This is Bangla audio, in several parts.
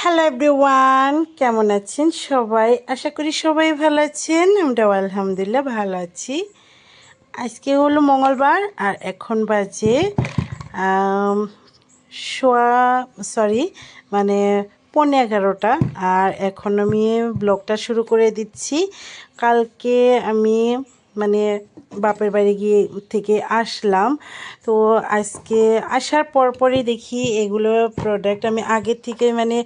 হ্যালো এভরিওয়ান কেমন আছেন সবাই? আশা করি সবাই ভালো আছেন। আমরাও আলহামদুলিল্লাহ ভালো আছি। আজকে হলো মঙ্গলবার আর এখন বাজে শোয়া সরি মানে পৌনে এগারোটা। আর এখন আমি ব্লগটা শুরু করে দিচ্ছি। কালকে আমি মানে বাপের বাড়ি গিয়ে থেকে আসলাম। তো আজকে আসার পরপরই দেখি এগুলো প্রোডাক্ট আমি আগে থেকে মানে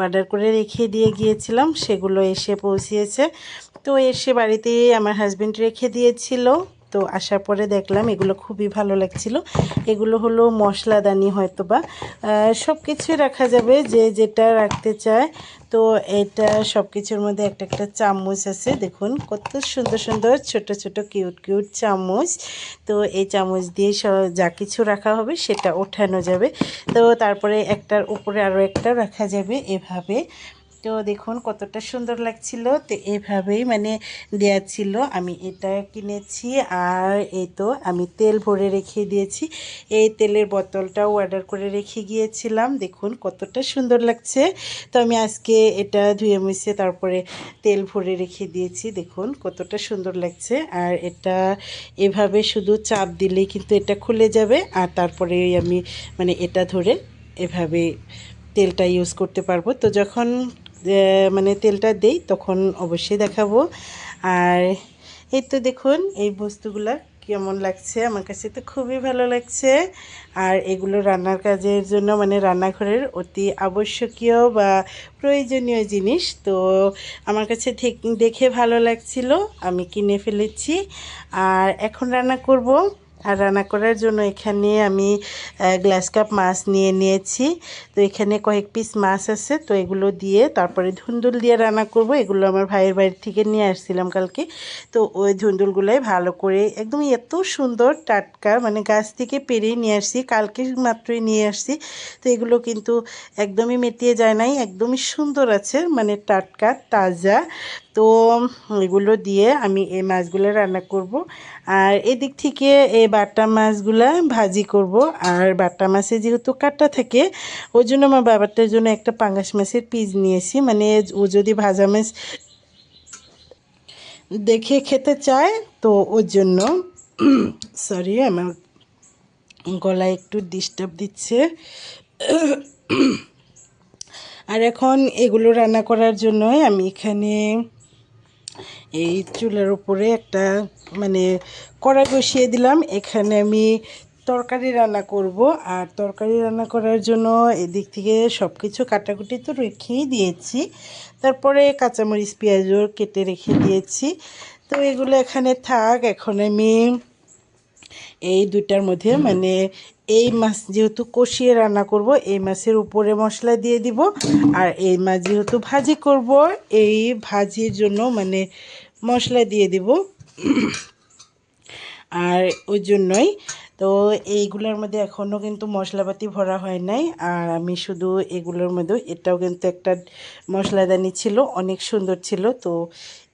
অর্ডার করে রেখে দিয়ে গিয়েছিলাম, সেগুলো এসে পৌঁছিয়েছে। তো এসে বাড়িতে আমার হাজব্যান্ড রেখে দিয়েছিল। তো আসার পরে দেখলাম এগুলো খুবই ভালো লাগছিল। এগুলো হলো মশলাদানি হয়তো বা সব কিছুই রাখা যাবে যে যেটা রাখতে চায়। তো এটা সব কিছুর মধ্যে একটা একটা চামচ আছে। দেখুন, কত সুন্দর সুন্দর ছোট ছোট কিউট কিউট চামচ। তো এই চামচ দিয়ে যা কিছু রাখা হবে সেটা ওঠানো যাবে। তো তারপরে একটার উপরে আরও একটা রাখা যাবে এভাবে। তো দেখুন কতটা সুন্দর লাগছিল। তো এভাবেই মানে দেওয়া ছিল। আমি এটা কিনেছি আর এই তো আমি তেল ভরে রেখে দিয়েছি। এই তেলের বোতলটাও অর্ডার করে রেখে গিয়েছিলাম। দেখুন কতটা সুন্দর লাগছে। তো আমি আজকে এটা ধুয়ে মুছে তারপরে তেল ভরে রেখে দিয়েছি। দেখুন কতটা সুন্দর লাগছে। আর এটা এভাবে শুধু চাপ দিলেই কিন্তু এটা খুলে যাবে। আর তারপরে আমি মানে এটা ধরে এভাবে তেলটা ইউজ করতে পারব। তো যখন মানে তেলটা দেই, তখন অবশ্যই দেখাবো। আর এই তো দেখুন, এই বস্তুগুলা কেমন লাগছে, আমার কাছে তো খুবই ভালো লাগছে। আর এগুলো রান্নার কাজের জন্য মানে রান্নাঘরের অতি আবশ্যকীয় বা প্রয়োজনীয় জিনিস। তো আমার কাছে দেখে ভালো লাগছিল, আমি কিনে ফেলেছি। আর এখন রান্না করব। আর রান্না করার জন্য এখানে আমি গ্লাস কাপ মাছ নিয়ে নিয়েছি। তো এখানে কয়েক পিস মাছ আছে, তো এগুলো দিয়ে তারপরে ধুন্দুল দিয়ে রান্না করব। এগুলো আমার ভাইয়ের বাড়ি থেকে নিয়ে আসছিলাম কালকে। তো ওই ধুন্দুলগুলোই ভালো করে একদম এত সুন্দর টাটকা মানে গাছ থেকে পেরেই নিয়ে আসছি, কালকে মাত্রই নিয়ে আসছি। তো এগুলো কিন্তু একদমই মেটিয়ে যায় নাই, একদমই সুন্দর আছে মানে টাটকা, তাজা। তো এগুলো দিয়ে আমি এই মাছগুলো রান্না করব। আর এদিক থেকে এই বাটা মাছগুলা ভাজি করব। আর বাটা মাছে যেহেতু কাটা থাকে ওই জন্য আমার বাবারটার জন্য একটা পাঙ্গাস মাছের পিস নিয়েছি। মানে ও যদি ভাজা মাছ দেখে খেতে চায়, তো ওর জন্য সরি আমার গলায় একটু ডিস্টার্ব দিচ্ছে। আর এখন এগুলো রান্না করার জন্যই আমি এখানে এই চুলের উপরে একটা মানে কড়াই বসিয়ে দিলাম। এখানে আমি তরকারি রান্না করব। আর তরকারি রান্না করার জন্য এদিক থেকে সব কিছু কাটাকুটি তো রেখেই দিয়েছি। তারপরে কাঁচামরিচ, পেঁয়াজও কেটে রেখে দিয়েছি। তো এগুলো এখানে থাক, এখন আমি এই দুটার মধ্যে মানে এই মাছ যেহেতু কষিয়ে রান্না করব এই মাছের উপরে মশলা দিয়ে দিব আর এই মাছ যেহেতু ভাজি করব এই ভাজির জন্য মানে মশলা দিয়ে দিব। আর ওই জন্যই তো এইগুলোর মধ্যে এখনও কিন্তু মশলাপাতি ভরা হয় নাই। আর আমি শুধু এগুলোর মধ্যে, এটাও কিন্তু একটা মশলাদানি ছিল, অনেক সুন্দর ছিল। তো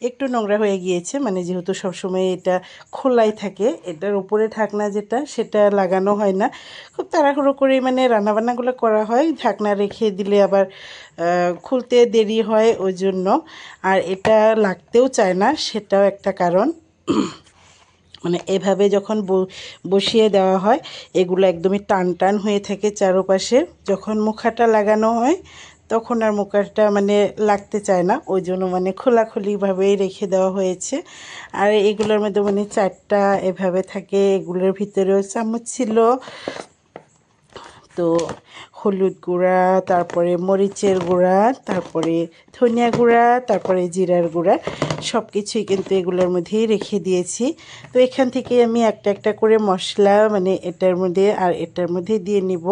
একটু নোংরা হয়ে গিয়েছে মানে যেহেতু সবসময় এটা খোলাই থাকে, এটার উপরে ঢাকনা যেটা, সেটা লাগানো হয় না। খুব তাড়াহুড়ো করে মানে রান্নাবান্নাগুলো করা হয়, ঢাকনা রেখে দিলে আবার খুলতে দেরি হয় ওই জন্য। আর এটা লাগতেও চায় না, সেটাও একটা কারণ। মানে এভাবে যখন বসিয়ে দেওয়া হয়, এগুলো একদমই টান টান হয়ে থাকে চারপাশে। যখন মুখাটা লাগানো হয়, তখন আর মুখাটা মানে লাগতে চায় না। ওই জন্য মানে খোলাখুলিভাবেই রেখে দেওয়া হয়েছে। আর এগুলোর মধ্যে মানে চারটা এভাবে থাকে। এগুলোর ভিতরেও চামচ ছিল তো হলুদ গুঁড়া, তারপরে মরিচের গুঁড়া, তারপরে ধনিয়া গুঁড়া, তারপরে জিরার গুঁড়া সব কিছুই কিন্তু এগুলোর মধ্যেই রেখে দিয়েছি। তো এখান থেকে আমি একটা একটা করে মশলা মানে এটার মধ্যে আর এটার মধ্যে দিয়ে নিব।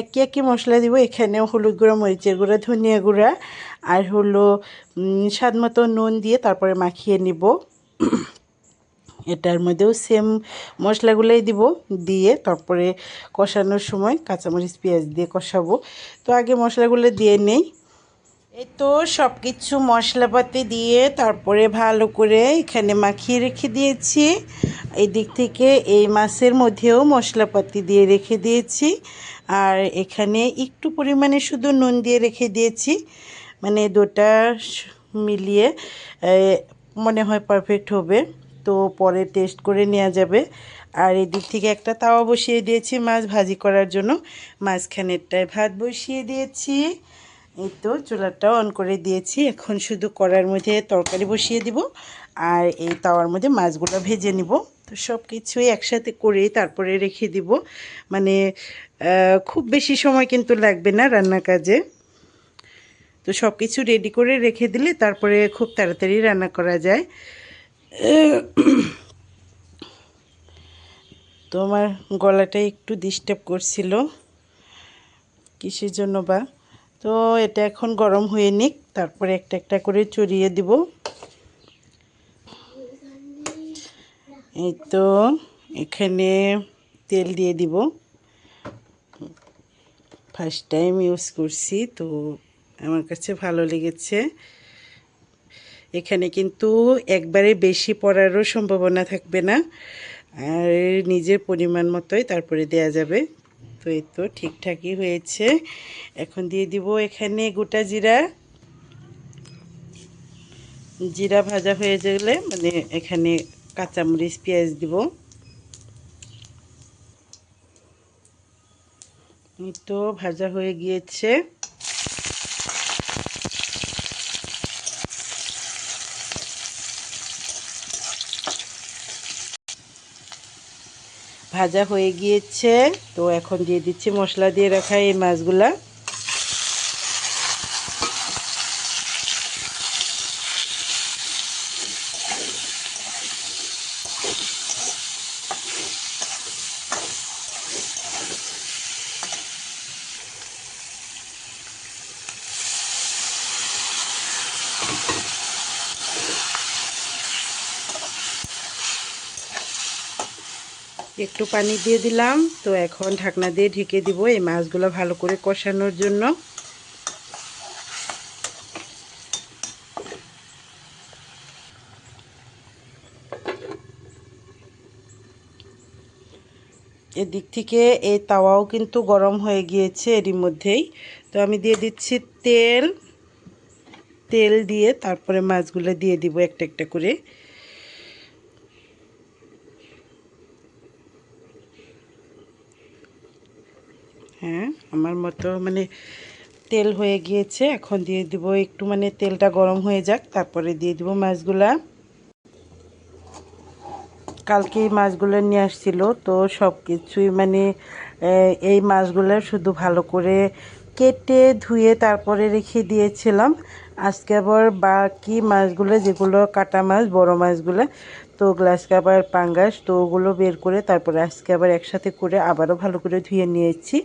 একই একই মশলা দিব, এখানেও হলুদ গুঁড়া, মরিচের গুঁড়া, ধনিয়া গুঁড়া, আর হলো স্বাদ মতো নুন দিয়ে তারপরে মাখিয়ে নিব। এটার মধ্যেও সেম মশলাগুলোই দিব, দিয়ে তারপরে কষানোর সময় কাঁচামরিচ, পেঁয়াজ দিয়ে কষাবো। তো আগে মশলাগুলো দিয়ে নেই। এই তো সব কিছু মশলাপাতি দিয়ে তারপরে ভালো করে এখানে মাখিয়ে রেখে দিয়েছি। এই দিক থেকে এই মাছের মধ্যেও মশলাপাতি দিয়ে রেখে দিয়েছি। আর এখানে একটু পরিমাণে শুধু নুন দিয়ে রেখে দিয়েছি। মানে দুটা মিলিয়ে মনে হয় পারফেক্ট হবে। তো পরে টেস্ট করে নেওয়া যাবে। আর এদিক থেকে একটা তাওয়া বসিয়ে দিয়েছি মাছ ভাজি করার জন্য। মাঝখানেরটায় ভাত বসিয়ে দিয়েছি। এই তো চুলাটা অন করে দিয়েছি। এখন শুধু কড়ার মধ্যে তরকারি বসিয়ে দিব। আর এই তাওয়ার মধ্যে মাছগুলো ভেজে নিব। তো সব কিছুই একসাথে করে তারপরে রেখে দিব। মানে খুব বেশি সময় কিন্তু লাগবে না রান্নার কাজে। তো সব কিছু রেডি করে রেখে দিলে তারপরে খুব তাড়াতাড়ি রান্না করা যায়। তো আমার গলাটা একটু ডিস্টার্ব করছিল। কিসের জন্য বা? তো এটা এখন গরম হয়ে নিক, তারপরে একটা একটা করে চড়িয়ে দিব। এই তো এখানে তেল দিয়ে দিব। ফার্স্ট টাইম ইউজ করছি, তো আমার কাছে ভালো লেগেছে। এখানে কিন্তু একবারে বেশি পড়ারও সম্ভাবনা থাকবে না। আর নিজের পরিমাণ মতোই তারপরে দেয়া যাবে। তো এই তো ঠিকঠাকই হয়েছে। এখন দিয়ে দিব এখানে গোটা জিরা। জিরা ভাজা হয়ে গেলে মানে এখানে কাঁচামরিচ, পেঁয়াজ দিব। তো ভাজা হয়ে গিয়েছে। ভাজা হয়ে গিয়েছে। তো এখন দিয়ে দিচ্ছি মশলা দিয়ে রাখা এই মাছগুলা। একটু পানি দিয়ে দিলাম। তো এখন ঢাকনা দিয়ে ঢেকে দিব এই মাছগুলো ভালো করে কষানোর জন্য। এদিক থেকে এই তাওয়াও কিন্তু গরম হয়ে গিয়েছে এরই মধ্যেই। তো আমি দিয়ে দিচ্ছি তেল। তেল দিয়ে তারপরে মাছগুলো দিয়ে দিব একটা একটা করে। হ্যাঁ আমার মতো মানে তেল হয়ে গিয়েছে। এখন দিয়ে দিব একটু মানে তেলটা গরম হয়ে যাক, তারপরে দিয়ে দিব মাছগুলা। কালকে মাছগুলো নিয়ে আসছিল, তো সব কিছুই মানে এই মাছগুলো শুধু ভালো করে কেটে ধুয়ে তারপরে রেখে দিয়েছিলাম। আজকে আবার বাকি মাছগুলো, যেগুলো কাটা মাছ, বড় মাছগুলো তো গ্লাস কাবার পাঙ্গাস, তো ওগুলো বের করে তারপরে আজকে আবার একসাথে করে আবারও ভালো করে ধুয়ে নিয়েছি।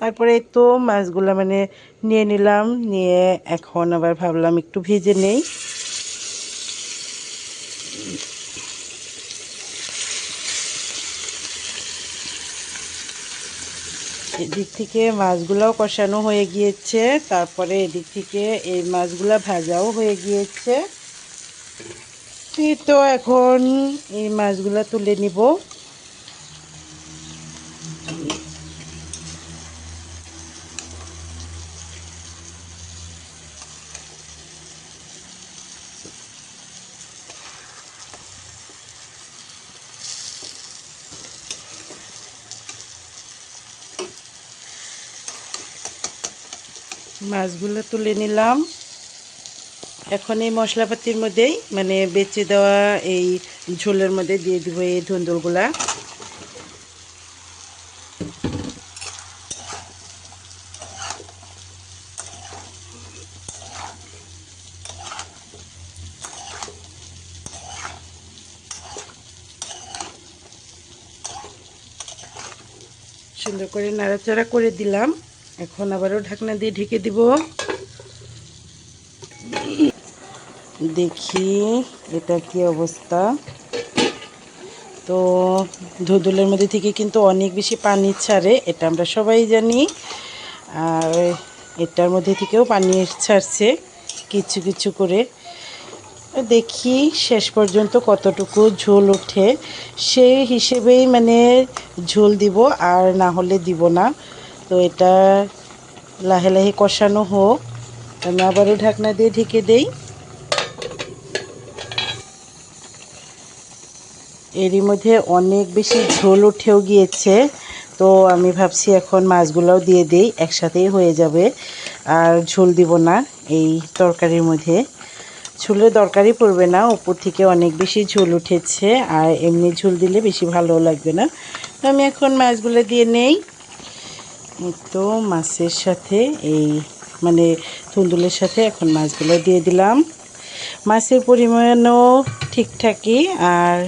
তারপরে তো মাছগুলো মানে নিয়ে নিলাম, নিয়ে এখন আবার ভাবলাম একটু ভেজে নেই। এদিক থেকে মাছগুলাও কষানো হয়ে গিয়েছে, তারপরে এদিক থেকে এই মাছগুলা ভাজাও হয়ে গিয়েছে। তো এখন এই মাছগুলা তুলে নিব। মাছগুলো তুলে নিলাম। এখন এই মশলাপাতির মধ্যেই মানে বেচে দেওয়া এই ঝোলের মধ্যে দিয়ে দিব এই ধুন্দুলগুলা। সুন্দর করে নাড়াচাড়া করে দিলাম। এখন আবারও ঢাকনা দিয়ে ঢেকে দিব। দেখি এটা কি অবস্থা। তো ধুদুলের মধ্যে থেকে কিন্তু অনেক বেশি পানি ছাড়ে, এটা আমরা সবাই জানি। আর এটার মধ্যে থেকেও পানি ছাড়ছে কিছু কিছু করে। দেখি শেষ পর্যন্ত কতটুকু ঝোল ওঠে। সেই হিসেবেই মানে ঝোল দিব, আর না হলে দিব না। তো এটা লাহে লাহে কষানো হোক। আমি আবারও ঢাকনা দিয়ে ঢেকে দেই। এরই মধ্যে অনেক বেশি ঝোল উঠেও গিয়েছে। তো আমি ভাবছি এখন মাছগুলোও দিয়ে দিই, একসাথেই হয়ে যাবে। আর ঝোল দিব না এই তরকারির মধ্যে। ঝোলের দরকারই পড়বে না, উপর থেকে অনেক বেশি ঝোল উঠেছে, আর এমনি ঝোল দিলে বেশি ভালো লাগবে না। তো আমি এখন মাছগুলো দিয়ে নেই। তো মাছের সাথে এই মানে তুন্দুলের সাথে এখন মাছগুলো দিয়ে দিলাম। মাছের পরিমাণও ঠিকঠাকই, আর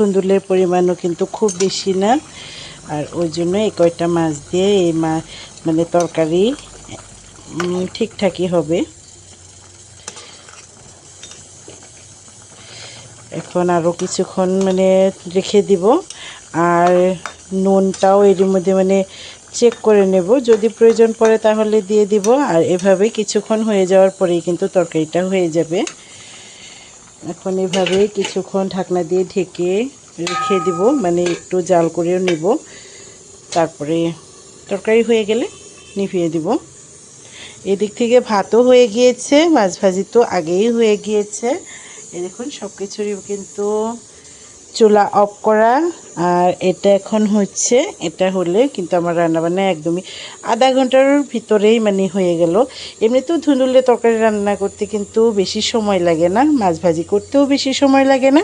ধুন্দুলের পরিমাণও কিন্তু খুব বেশি না। আর ওই জন্য এই কয়টা মাছ দিয়ে এই মা মানে তরকারি ঠিকঠাকই হবে। এখন আরও কিছুক্ষণ মানে রেখে দিব। আর নুনটাও এর মধ্যে মানে চেক করে নেব। যদি প্রয়োজন পড়ে তাহলে দিয়ে দিব। আর এভাবে কিছুক্ষণ হয়ে যাওয়ার পরেই কিন্তু তরকারিটা হয়ে যাবে। এখন এভাবে কিছুক্ষণ ঢাকনা দিয়ে ঢেকে রেখে দিব মানে একটু জাল করেও নিব। তারপরে তরকারি হয়ে গেলে নিভিয়ে দিব। এদিক থেকে ভাতও হয়ে গিয়েছে, মাছ ভাজি তো আগেই হয়ে গিয়েছে। এ দেখুন সব কিছুরই কিন্তু চুলা অফ করা, আর এটা এখন হচ্ছে, এটা হলে কিন্তু আমার রান্নাবান্না একদমই আধা ঘণ্টার ভিতরেই মানে হয়ে গেল। এমনিতেও ধুনুলে তরকারি রান্না করতে কিন্তু বেশি সময় লাগে না, মাছ ভাজি করতেও বেশি সময় লাগে না।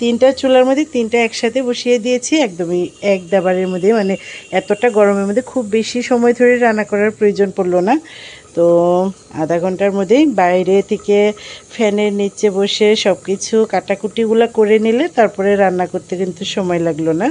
তিনটা চুলার মধ্যে তিনটা একসাথে বসিয়ে দিয়েছি, একদমই এক দাবারের মধ্যে মানে এতটা গরমের মধ্যে খুব বেশি সময় ধরে রান্না করার প্রয়োজন পড়ল না। তো আধা ঘণ্টার মধ্যেই বাইরে থেকে ফ্যানের নিচে বসে সব কিছু কাটাকুটিগুলো করে নিলে তারপরে রান্না করতে কিন্তু সময় লাগল না।